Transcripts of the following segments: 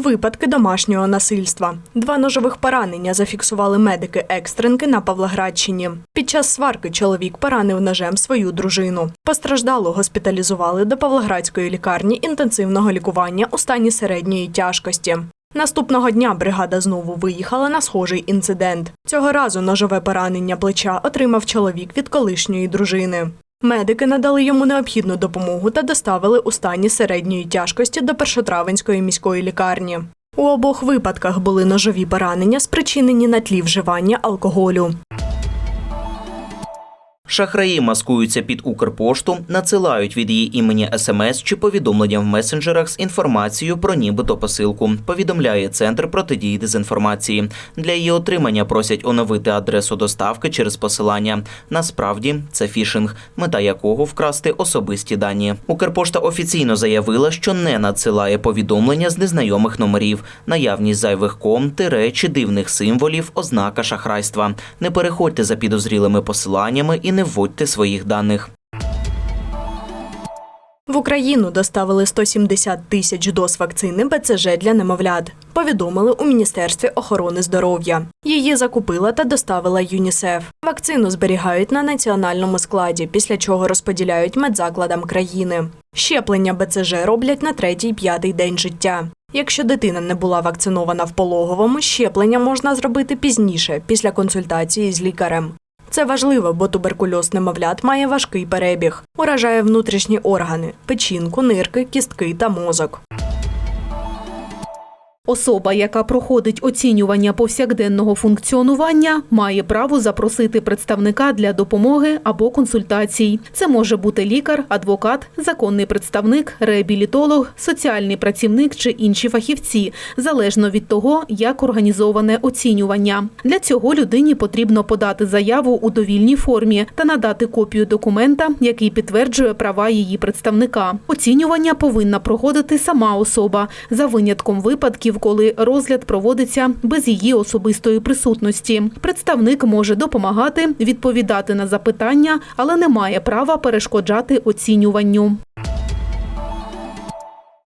Випадки домашнього насильства. Два ножових поранення зафіксували медики-екстренки на Павлоградщині. Під час сварки чоловік поранив ножем свою дружину. Постраждалу госпіталізували до Павлоградської лікарні інтенсивного лікування у стані середньої тяжкості. Наступного дня бригада знову виїхала на схожий інцидент. Цього разу ножове поранення плеча отримав чоловік від колишньої дружини. Медики надали йому необхідну допомогу та доставили у стані середньої тяжкості до Першотравенської міської лікарні. У обох випадках були ножові поранення, спричинені на тлі вживання алкоголю. Шахраї маскуються під Укрпошту, надсилають від її імені смс чи повідомлення в месенджерах з інформацією про нібито посилку. Повідомляє центр протидії дезінформації. Для її отримання просять оновити адресу доставки через посилання. Насправді це фішинг, мета якого вкрасти особисті дані. Укрпошта офіційно заявила, що не надсилає повідомлення з незнайомих номерів. Наявність зайвих ком, тире чи дивних символів ознака шахрайства. Не переходьте за підозрілими посиланнями і не вводьте своїх даних. В Україну доставили 170 тисяч доз вакцини БЦЖ для немовлят. Повідомили у Міністерстві охорони здоров'я. Її закупила та доставила ЮНІСЕФ. Вакцину зберігають на національному складі, після чого розподіляють медзакладам країни. Щеплення БЦЖ роблять на третій-п'ятий день життя. Якщо дитина не була вакцинована в пологовому, щеплення можна зробити пізніше, після консультації з лікарем. Це важливо, бо туберкульоз немовлят має важкий перебіг, уражає внутрішні органи, печінку, нирки, кістки та мозок. Особа, яка проходить оцінювання повсякденного функціонування, має право запросити представника для допомоги або консультацій. Це може бути лікар, адвокат, законний представник, реабілітолог, соціальний працівник чи інші фахівці, залежно від того, як організоване оцінювання. Для цього людині потрібно подати заяву у довільній формі та надати копію документа, який підтверджує права її представника. Оцінювання повинна проходити сама особа за винятком випадків, коли розгляд проводиться без її особистої присутності. Представник може допомагати, відповідати на запитання, але не має права перешкоджати оцінюванню.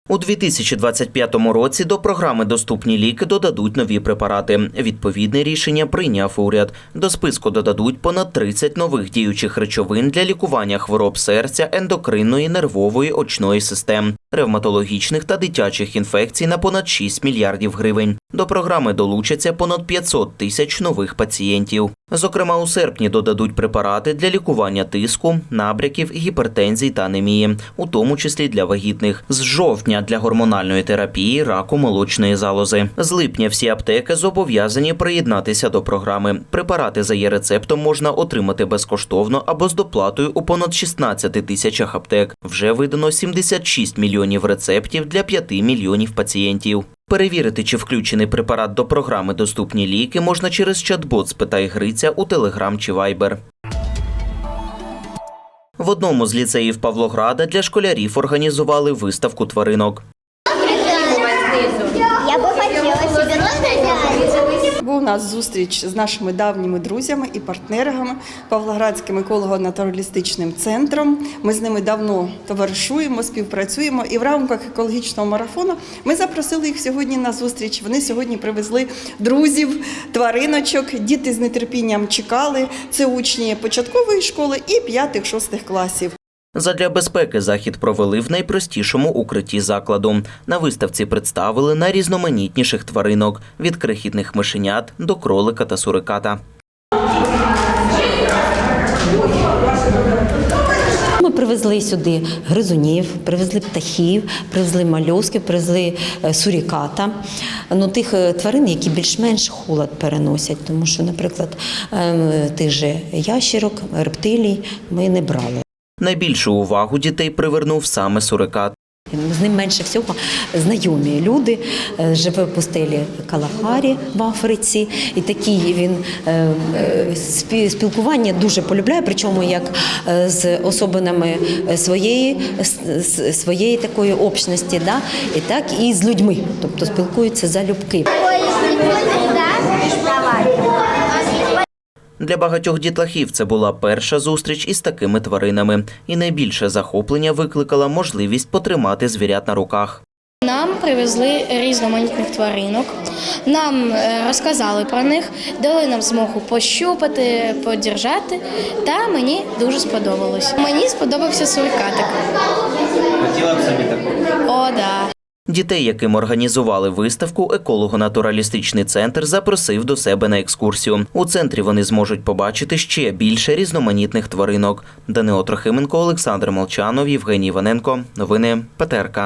У 2025 році до програми Доступні ліки додадуть нові препарати. Відповідне рішення прийняв уряд. До списку додадуть понад 30 нових діючих речовин для лікування хвороб серця, ендокринної, нервової, очної систем, ревматологічних та дитячих інфекцій на понад 6 мільярдів гривень. До програми долучаться понад 500 тисяч нових пацієнтів. Зокрема, у серпні додадуть препарати для лікування тиску, набряків, гіпертензій та анемії, у тому числі для вагітних. З жовтня для гормональної терапії раку молочної залози. З липня всі аптеки зобов'язані приєднатися до програми. Препарати за є рецептом можна отримати безкоштовно або з доплатою у понад 16 тисячах аптек. Вже видано 76 мільйонів рецептів для 5 мільйонів пацієнтів. Перевірити, чи включений препарат до програми Доступні ліки можна через чат-бот «Спитай Гриця» у Телеграм чи Вайбер. В одному з ліцеїв Павлограда для школярів організували виставку тваринок. Я би хотіла себе взять. Був у нас зустріч з нашими давніми друзями і партнерами Павлоградським еколого-натуралістичним центром. Ми з ними давно товаришуємо, співпрацюємо. І в рамках екологічного марафону ми запросили їх сьогодні на зустріч. Вони сьогодні привезли друзів, твариночок. Діти з нетерпінням чекали. Це учні початкової школи і п'ятих-шостих класів. Задля безпеки захід провели в найпростішому укритті закладу. На виставці представили найрізноманітніших тваринок від крихітних мишенят до кролика та суриката. Ми привезли сюди гризунів, привезли птахів, привезли мальосків, привезли е, суріката. Ну, тих е, тварин, які більш-менш холод переносять, тому що, наприклад, ем, тих же ящерок, рептилій ми не брали. Найбільшу увагу дітей привернув саме сурикат. З ним менше всього знайомі люди. Е, Живе в пустелі Калахарі в Африці, і такий він е, спілкування дуже полюбляє, причому як е, з особинами своєї, своєї такої общності, да? і так і з людьми, тобто спілкуються залюбки. Для багатьох дітлахів це була перша зустріч із такими тваринами, і найбільше захоплення викликала можливість потримати звірят на руках. Нам привезли різноманітних тваринок. Нам е, розказали про них, дали нам змогу пощупати, подержати. Та мені дуже сподобалось. Мені сподобався сурикатик. Хотіла б собі таку. О, да. Дітей, яким організували виставку, еколого-натуралістичний центр запросив до себе на екскурсію. У центрі вони зможуть побачити ще більше різноманітних тваринок. Данило Трохименко, Олександр Молчанов, Євгеній Іваненко. Новини ПТРК.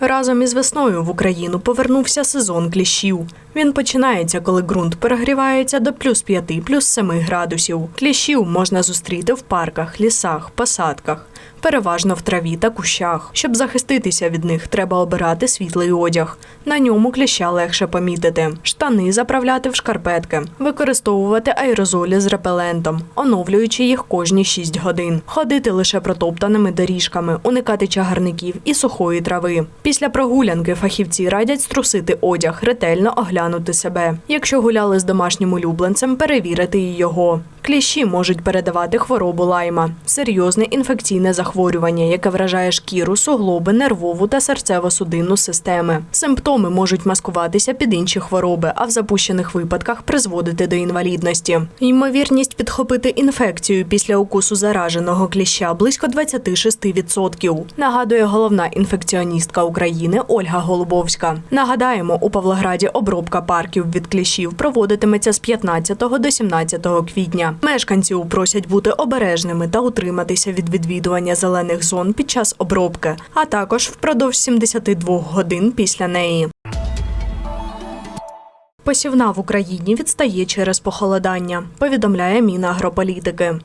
Разом із весною в Україну повернувся сезон кліщів. Він починається, коли ґрунт перегрівається до плюс 5, плюс 7 градусів. Кліщів можна зустріти в парках, лісах, посадках. Переважно в траві та кущах. Щоб захиститися від них, треба обирати світлий одяг. На ньому кліща легше помітити. Штани заправляти в шкарпетки, використовувати аерозолі з репелентом, оновлюючи їх кожні 6 годин. Ходити лише протоптаними доріжками, уникати чагарників і сухої трави. Після прогулянки фахівці радять струсити одяг, ретельно оглянути себе. Якщо гуляли з домашнім улюбленцем, перевірити і його. Кліщі можуть передавати хворобу лайма, серйозне інфекційне захворювання, яке вражає шкіру, суглоби, нервову та серцево-судинну системи. Симптоми можуть маскуватися під інші хвороби, а в запущених випадках призводити до інвалідності. Ймовірність підхопити інфекцію після укусу зараженого кліща близько 26%, нагадує головна інфекціоністка України Ольга Голубовська. Нагадаємо, у Павлограді обробка парків від кліщів проводитиметься з 15 до 17 квітня. Мешканців просять бути обережними та утриматися від відвідування зелених зон під час обробки, а також впродовж 72 годин після неї. Посівна в Україні відстає через похолодання, повідомляє Мінагрополітики.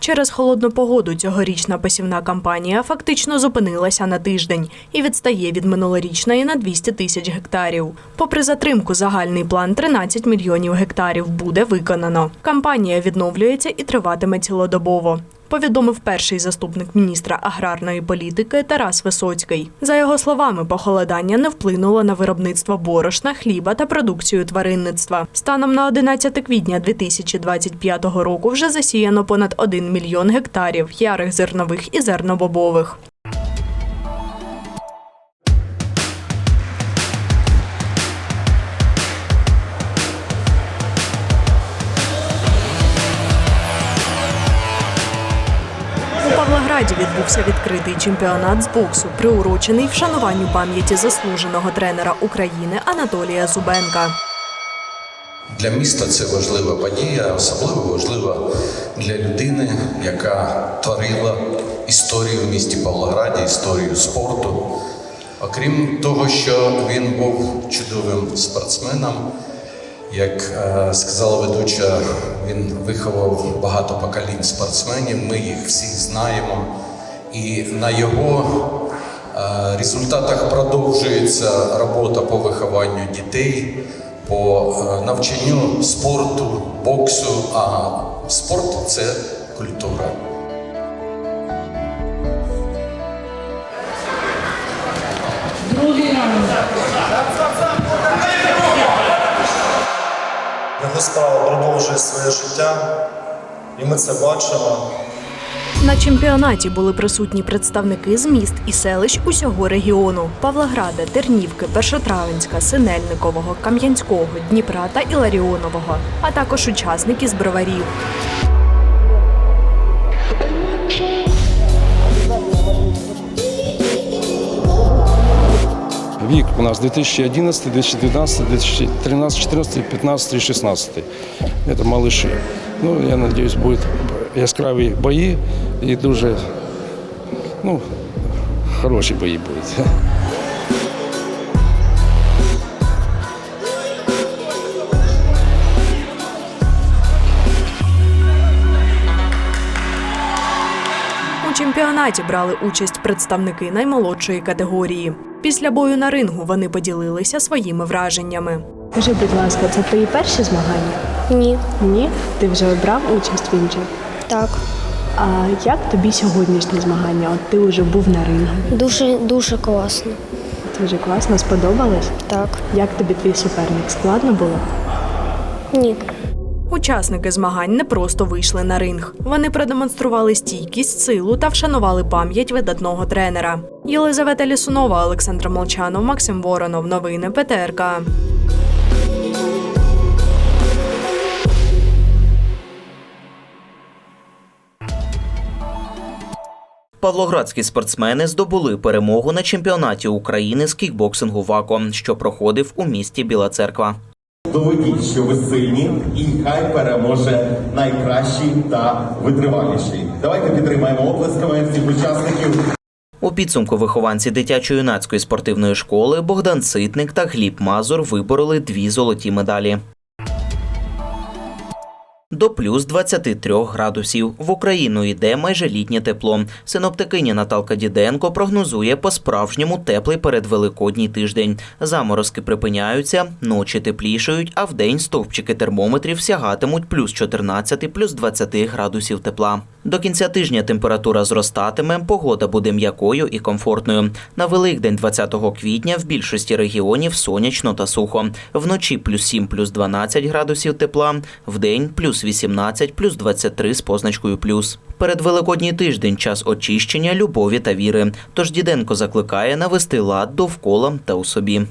Через холодну погоду цьогорічна посівна кампанія фактично зупинилася на тиждень і відстає від минулорічної на 200 тисяч гектарів. Попри затримку, загальний план 13 мільйонів гектарів буде виконано. Кампанія відновлюється і триватиме цілодобово. Повідомив перший заступник міністра аграрної політики Тарас Висоцький. За його словами, похолодання не вплинуло на виробництво борошна, хліба та продукцію тваринництва. Станом на 11 квітня 2025 року вже засіяно понад 1 мільйон гектарів ярих зернових і зернобобових. Павлограді відбувся відкритий чемпіонат з боксу, приурочений вшануванню пам'яті заслуженого тренера України Анатолія Зубенка. Для міста це важлива подія, особливо важлива для людини, яка творила історію в місті Павлограді, історію спорту. Окрім того, що він був чудовим спортсменом, як е, сказала ведуча, він виховав багато поколінь спортсменів. Ми їх всіх знаємо. І на його е, результатах продовжується робота по вихованню дітей, по е, навчанню спорту, боксу. А спорт це культура. Його справа продовжує своє життя, і ми це бачимо. На чемпіонаті були присутні представники з міст і селищ усього регіону: Павлограда, Тернівки, Першотравенська, Синельникового, Кам'янського, Дніпра та Іларіонового, а також учасники з броварів. Вік у нас 2011, 2012, 2013, 2014, 2015 и 16. Это малыши. Ну, я надеюсь, будут яскраві бої і дуже ну, хороші бої будуть. Чемпіонаті брали участь представники наймолодшої категорії. Після бою на рингу вони поділилися своїми враженнями. Скажи, будь ласка, це твої перші змагання? Ні. Ні? Ти вже брав участь в інших? Так. А як тобі сьогоднішні змагання? От ти вже був на рингу. Дуже дуже класно. Дуже класно, сподобалось? Так. Як тобі твій суперник? Складно було? Ні. Учасники змагань не просто вийшли на ринг. Вони продемонстрували стійкість, силу та вшанували пам'ять видатного тренера. Єлизавета Лісунова, Олександр Молчанов, Максим Воронов. Новини ПТРК. Павлоградські спортсмени здобули перемогу на чемпіонаті України з кікбоксингу ВАКО, що проходив у місті Біла Церква. Доведіть, що ви сильні, і хай переможе найкращий та витриваліший. Давайте підтримаємо оплесками всіх учасників. У підсумку вихованці дитячо-юнацької спортивної школи Богдан Ситник та Гліб Мазур вибороли дві золоті медалі. До плюс 23 градусів. В Україну йде майже літнє тепло. Синоптикиня Наталка Діденко прогнозує по-справжньому теплий передвеликодній тиждень. Заморозки припиняються, ночі теплішають, а вдень стовпчики термометрів сягатимуть плюс 14, плюс 20 градусів тепла. До кінця тижня температура зростатиме, погода буде м'якою і комфортною. На Великдень 20 квітня в більшості регіонів сонячно та сухо. Вночі плюс 7, плюс 12 градусів тепла, вдень плюс 18, плюс 23 з позначкою плюс. Перед Великодній тиждень час очищення, любові та віри. Тож Діденко закликає навести лад довкола та у собі.